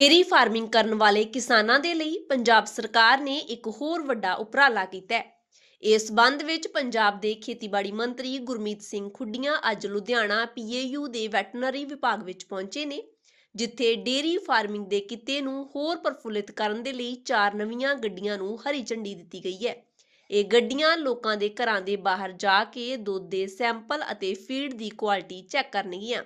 Dairy farming ਕਰਨ ਵਾਲੇ ਕਿਸਾਨਾਂ ਦੇ ਲਈ ਪੰਜਾਬ ਸਰਕਾਰ ਨੇ ਇੱਕ ਹੋਰ ਵੱਡਾ ਉਪਰਾਲਾ ਕੀਤਾ ਹੈ। ਇਸ ਸੰਬੰਧ ਵਿੱਚ ਪੰਜਾਬ ਦੇ ਖੇਤੀਬਾੜੀ ਮੰਤਰੀ ਗੁਰਮੀਤ ਸਿੰਘ ਖੁੱਡੀਆਂ ਅੱਜ ਲੁਧਿਆਣਾ ਪੀਏਯੂ ਦੇ ਵੈਟਰਨਰੀ ਵਿਭਾਗ ਵਿੱਚ ਪਹੁੰਚੇ ਨੇ, ਜਿੱਥੇ ਡੇਅਰੀ ਫਾਰਮਿੰਗ ਦੇ ਕਿੱਤੇ ਨੂੰ ਹੋਰ ਪ੍ਰਫੁੱਲਿਤ ਕਰਨ ਦੇ ਲਈ ਚਾਰ ਨਵੀਆਂ ਗੱਡੀਆਂ ਨੂੰ ਹਰੀ ਝੰਡੀ ਦਿੱਤੀ ਗਈ ਹੈ। ਇਹ ਗੱਡੀਆਂ ਲੋਕਾਂ ਦੇ ਘਰਾਂ ਦੇ ਬਾਹਰ ਜਾ ਕੇ ਦੁੱਧ ਦੇ ਸੈਂਪਲ ਅਤੇ ਫੀਡ ਦੀ ਕੁਆਲਿਟੀ ਚੈੱਕ ਕਰਨਗੀਆਂ।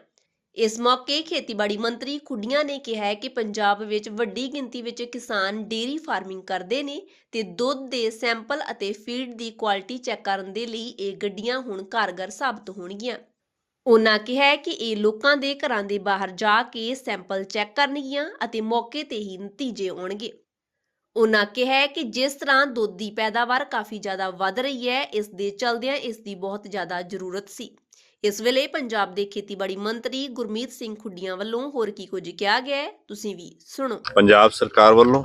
ਇਸ ਮੌਕੇ ਖੇਤੀਬਾੜੀ ਮੰਤਰੀ ਖੁੱਡੀਆਂ ਨੇ ਕਿਹਾ ਹੈ ਕਿ ਪੰਜਾਬ ਵਿੱਚ ਵੱਡੀ ਗਿਣਤੀ ਵਿੱਚ ਕਿਸਾਨ ਡੇਅਰੀ ਫਾਰਮਿੰਗ ਕਰਦੇ ਨੇ ਤੇ ਦੁੱਧ ਦੇ ਸੈਂਪਲ ਅਤੇ ਫੀਡ ਦੀ ਕੁਆਲਿਟੀ ਚੈੱਕ ਕਰਨ ਦੇ ਲਈ ਇਹ ਗੱਡੀਆਂ ਹੁਣ ਕਾਰਗਰ ਸਾਬਤ ਹੋਣਗੀਆਂ। ਉਨ੍ਹਾਂ ਕਿਹਾ ਹੈ ਕਿ ਇਹ ਲੋਕਾਂ ਦੇ ਘਰਾਂ ਦੇ ਬਾਹਰ ਜਾ ਕੇ ਸੈਂਪਲ ਚੈੱਕ ਕਰਨਗੀਆਂ ਅਤੇ ਮੌਕੇ ਤੇ ਹੀ ਨਤੀਜੇ ਆਉਣਗੇ। ਉਨ੍ਹਾਂ ਕਿਹਾ ਹੈ ਕਿ ਜਿਸ ਤਰ੍ਹਾਂ ਦੁੱਧ ਦੀ ਪੈਦਾਵਾਰ ਕਾਫੀ ਜ਼ਿਆਦਾ ਵੱਧ ਰਹੀ ਹੈ, ਇਸ ਦੇ ਚਲਦਿਆਂ ਇਸ ਦੀ ਬਹੁਤ ਜ਼ਿਆਦਾ ਜ਼ਰੂਰਤ ਸੀ। ਇਸ ਵੇਲੇ ਪੰਜਾਬ ਦੇ ਖੇਤੀਬਾੜੀ ਮੰਤਰੀ ਗੁਰਮੀਤ ਸਿੰਘ ਖੁੱਡੀਆਂ ਵੱਲੋਂ ਹੋਰ ਕੀ ਕੁਝ ਕਿਹਾ ਗਿਆ ਤੁਸੀਂ ਵੀ ਸੁਣੋ। ਪੰਜਾਬ ਸਰਕਾਰ ਵੱਲੋਂ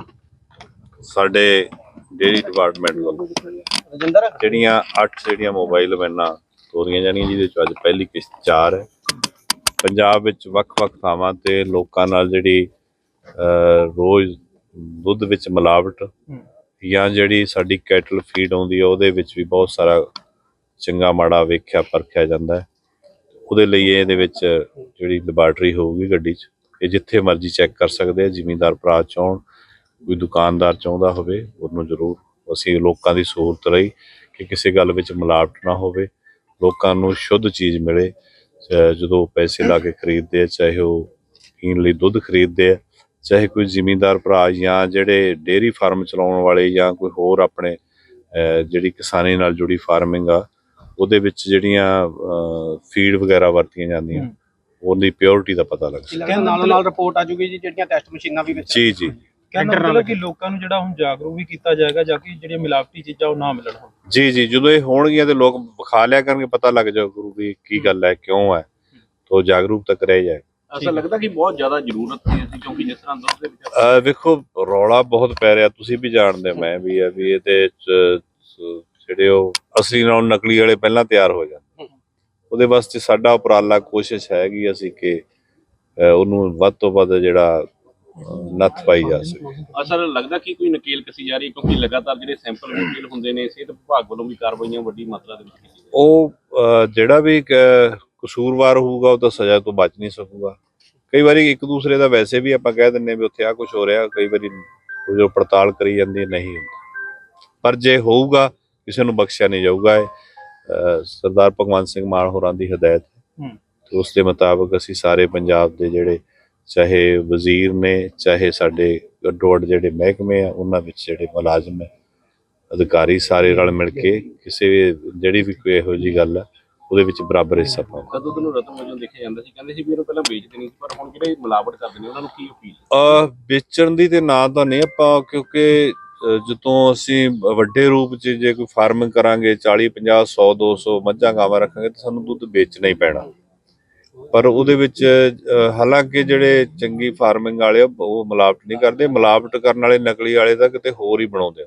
ਸਾਡੇ ਡੇਰੀ ਡਿਪਾਰਟਮੈਂਟ ਵੱਲੋਂ ਰਜਿੰਦਰ? ਜਿਹੜੀਆਂ 8 ਜਿਹੜੀਆਂ ਮੋਬਾਈਲ ਵੈਨਾਂ ਤੋਰੀਆਂ ਜਾਣੀਆਂ ਜਿਹਦੇ ਚੋਂ ਅੱਜ ਪਹਿਲੀ ਕਿਸ਼ਤ 4 ਹੈ। ਪੰਜਾਬ ਵਿੱਚ ਵੱਖ-ਵੱਖ ਥਾਵਾਂ ਤੇ ਲੋਕਾਂ ਨਾਲ ਜਿਹੜੀ ਰੋਜ਼ ਦੁੱਧ ਵਿੱਚ ਮਿਲਾਵਟ ਜਾਂ ਜਿਹੜੀ ਸਾਡੀ ਕੈਟਲ ਫੀਡ ਆਉਂਦੀ ਹੈ ਉਹਦੇ ਵਿੱਚ ਵੀ ਬਹੁਤ ਸਾਰਾ ਚੰਗਾ ਮਾੜਾ ਵੇਖਿਆ ਪਰਖਿਆ ਜਾਂਦਾ ਹੈ। ਉਹਦੇ ਲਈ ਇਹਦੇ ਵਿੱਚ ਜਿਹੜੀ ਲੈਬਾਰਟਰੀ ਹੋਊਗੀ ਗੱਡੀ 'ਚ, ਇਹ ਜਿੱਥੇ ਮਰਜ਼ੀ ਚੈੱਕ ਕਰ ਸਕਦੇ ਆ, ਜ਼ਿਮੀਂਦਾਰ ਭਰਾ ਚਾਹਣ, ਕੋਈ ਦੁਕਾਨਦਾਰ ਚਾਹੁੰਦਾ ਹੋਵੇ, ਉਹਨੂੰ ਜ਼ਰੂਰ ਅਸੀਂ ਲੋਕਾਂ ਦੀ ਸਹੂਲਤ ਲਈ ਕਿ ਕਿਸੇ ਗੱਲ ਵਿੱਚ ਮਿਲਾਵਟ ਨਾ ਹੋਵੇ, ਲੋਕਾਂ ਨੂੰ ਸ਼ੁੱਧ ਚੀਜ਼ ਮਿਲੇ, ਚਾਹੇ ਜਦੋਂ ਪੈਸੇ ਲਾ ਕੇ ਖਰੀਦਦੇ ਆ, ਚਾਹੇ ਉਹ ਪੀਣ ਲਈ ਦੁੱਧ ਖਰੀਦਦੇ ਆ, ਚਾਹੇ ਕੋਈ ਜ਼ਿਮੀਂਦਾਰ ਭਰਾ ਜਾਂ ਜਿਹੜੇ ਡੇਅਰੀ ਫਾਰਮ ਚਲਾਉਣ ਵਾਲੇ ਜਾਂ ਕੋਈ ਹੋਰ ਆਪਣੇ ਜਿਹੜੀ ਕਿਸਾਨੀ ਨਾਲ ਜੁੜੀ ਫਾਰਮਿੰਗ ਆ ਉਹਦੇ ਵਿੱਚ ਜਿਹੜੀਆਂ ਫੀਡ ਵਗੈਰਾ ਵਰਤੀਆਂ ਜਾਂਦੀਆਂ ਹੂੰ। ਉਹਦੀ ਪਿਓਰਿਟੀ ਦਾ ਪਤਾ ਲੱਗ ਸਕਦਾ। ਕਹਿੰਦੇ ਨਾਲ ਨਾਲ ਰਿਪੋਰਟ ਆ ਜੂਗੀ ਜੀ ਜਿਹੜੀਆਂ ਟੈਸਟ ਮਸ਼ੀਨਾਂ ਵੀ ਵਿੱਚ ਜੀ ਜੀ। ਕਹਿੰਦਾ ਮਤਲਬ ਕਿ ਲੋਕਾਂ ਨੂੰ ਜਿਹੜਾ ਹੁਣ ਜਾਗਰੂਕ ਵੀ ਕੀਤਾ ਜਾਏਗਾ ਜਾਂ ਕਿ ਜਿਹੜੀਆਂ ਮਿਲਾਵਟੀ ਚੀਜ਼ਾਂ ਉਹ ਨਾ ਮਿਲਣ ਜੀ ਜੀ ਜਦੋਂ ਇਹ ਹੋਣਗੀਆਂ ਤੇ ਲੋਕ ਵਿਖਾ ਲਿਆ ਕਰਨਗੇ ਪਤਾ ਲੱਗ ਜਾਊ ਗੁਰੂ ਵੀ ਕੀ ਗੱਲ ਹੈ ਕਿਉਂ ਹੈ? ਤੋ ਜਾਗਰੂਕਤਾ ਕਰਿਆ ਜਾਏ। ਐਸਾ ਲੱਗਦਾ ਕਿ ਬਹੁਤ ਜ਼ਿਆਦਾ ਜ਼ਰੂਰਤ ਸੀ ਅਸੀਂ ਕਿਉਂਕਿ ਜਿਸ ਤਰ੍ਹਾਂ ਦੁੱਧ ਦੇ ਵਿੱਚ ਵੇਖੋ ਰੌਲਾ ਬਹੁਤ ਪੈ ਰਿਹਾ ਤੁਸੀਂ ਵੀ ਜਾਣਦੇ ਮੈਂ ਵੀ ਹੈ ਵੀ ਇਹਦੇ ਸ- ਜਿਹੜੇ ਉਹ ਅਸਲੀ ਨਾਲ ਨਕਲੀ ਵਾਲੇ ਪਹਿਲਾਂ ਤਿਆਰ ਹੋ ਜਾਣ ਉਹਦੇ ਵਾਸਤੇ ਸਾਡਾ ਉਪਰਾਲਾ ਕੋਸ਼ਿਸ਼ ਹੈਗੀ ਅਸੀਂ ਕਿ ਉਹਨੂੰ ਵੱਧ ਤੋਂ ਵੱਧ ਜਿਹੜਾ ਨੱਥ ਪਾਈ ਜਾ ਸਕੇ। ਅਸਰ ਲੱਗਦਾ ਕਿ ਕੋਈ ਨਕੇਲ ਕਸੀ ਜਾ ਰਹੀ ਕਿਉਂਕਿ ਲਗਾਤਾਰ ਜਿਹੜੇ ਸੈਂਪਲ ਨਕੇਲ ਹੁੰਦੇ ਨੇ ਸਿਹਤ ਵਿਭਾਗ ਵੱਲੋਂ ਵੀ ਕਾਰਵਾਈਆਂ ਵੱਡੀ ਮਾਤਰਾ ਦੇ ਵਿੱਚ ਉਹ ਜਿਹੜਾ ਵੀ ਕ- ਕਸੂਰਵਾਰ ਹੋਊਗਾ ਉਹ ਤਾਂ ਸਜ਼ਾ ਤੋਂ ਬਚ ਨਹੀਂ ਸਕੂਗਾ। ਕਈ ਵਾਰੀ ਇੱਕ ਦੂਸਰੇ ਦਾ ਵੈਸੇ ਵੀ ਆਪਾਂ ਕਹਿ ਦਿੰਨੇ ਵੀ ਉੱਥੇ ਆ ਕੁਝ ਹੋ ਰਿਹਾ ਕਈ ਵਾਰੀ ਜੋ ਪੜਤਾਲ ਕਰੀ ਜਾਂਦੀ ਹੈ, ਨਹੀਂ ਹੁੰਦਾ। ਪਰ ਜੇ ਹੋਊਗਾ ਕਿਸੇ ਨੂੰ ਬਖਸ਼ਿਆ ਨਹੀਂ ਜਾਊਗਾ ਇਹ। ਅਹ ਸਰਦਾਰ ਭਗਵੰਤ ਸਿੰਘ ਮਾਨ ਹੋਰਾਂ ਦੀ ਹਦਾਇਤ ਹੈ। ਹੂੰ। ਤੇ ਉਸ ਦੇ ਮੁਤਾਬਕ ਅਸੀਂ ਸਾਰੇ ਪੰਜਾਬ ਦੇ ਜਿਹੜੇ ਚਾਹੇ ਵਜ਼ੀਰ ਨੇ ਚਾਹੇ ਸਾਡੇ ਅੱਡੋ-ਅੱਡ ਜਿਹੜੇ ਮਹਿਕਮੇ ਆ ਉਹਨਾਂ ਵਿੱਚ ਜਿਹੜੇ ਮੁਲਾਜ਼ਮ ਹੈ ਅਧਿਕਾਰੀ ਸਾਰੇ ਰਲ ਮਿਲ ਕੇ ਕਿਸੇ ਵੀ ਜਿਹੜੀ ਵੀ ਕੋਈ ਇਹੋ ਜੀ ਗੱਲ ਹੈ ਉਹਦੇ ਵਿੱਚ ਬਰਾਬਰ ਹਿੱਸਾ ਪਾਓ ਤਾਂ ਦੁੱਧ ਨੂੰ ਰਤਨ ਵਜੋਂ ਦੇਖਿਆ ਜਾਂਦਾ ਸੀ? ਕਹਿੰਦੇ ਸੀ ਵੀ ਇਹਨੂੰ ਪਹਿਲਾਂ ਵੇਚਦੇ ਨਹੀਂ ਸੀ ਪਰ ਹੁਣ ਜਿਹੜੇ ਮਿਲਾਵਟ ਕਰਦੇ ਨੇ ਉਹਨਾਂ ਨੂੰ ਕੀ ਅਪੀਲ? ਅ ਵੇਚਣ ਦੀ ਤੇ ਨਾਂ ਤਾਂ ਨਹੀਂ ਆਪਾਂ ਕਿਉਂਕਿ ਜਦੋਂ ਅਸੀਂ ਵੱਡੇ ਰੂਪ 'ਚ ਜੇ ਕੋਈ ਫਾਰਮਿੰਗ ਕਰਾਂਗੇ 40 50 100 200 ਮੱਝਾਂ ਗਾਵਾਂ ਰੱਖਾਂਗੇ ਤਾਂ ਸਾਨੂੰ ਦੁੱਧ ਵੇਚਣਾ ਹੀ ਪੈਣਾ। ਪਰ ਉਹਦੇ ਵਿੱਚ ਹਾਲਾਂਕਿ ਜਿਹੜੇ ਚੰਗੀ ਫਾਰਮਿੰਗ ਵਾਲੇ ਆ, ਉਹ ਮਿਲਾਵਟ ਨਹੀਂ ਕਰਦੇ। ਮਿਲਾਵਟ ਕਰਨ ਵਾਲੇ ਨਕਲੀ ਵਾਲੇ ਤਾਂ ਕਿਤੇ ਹੋਰ ਹੀ ਬਣਾਉਂਦੇ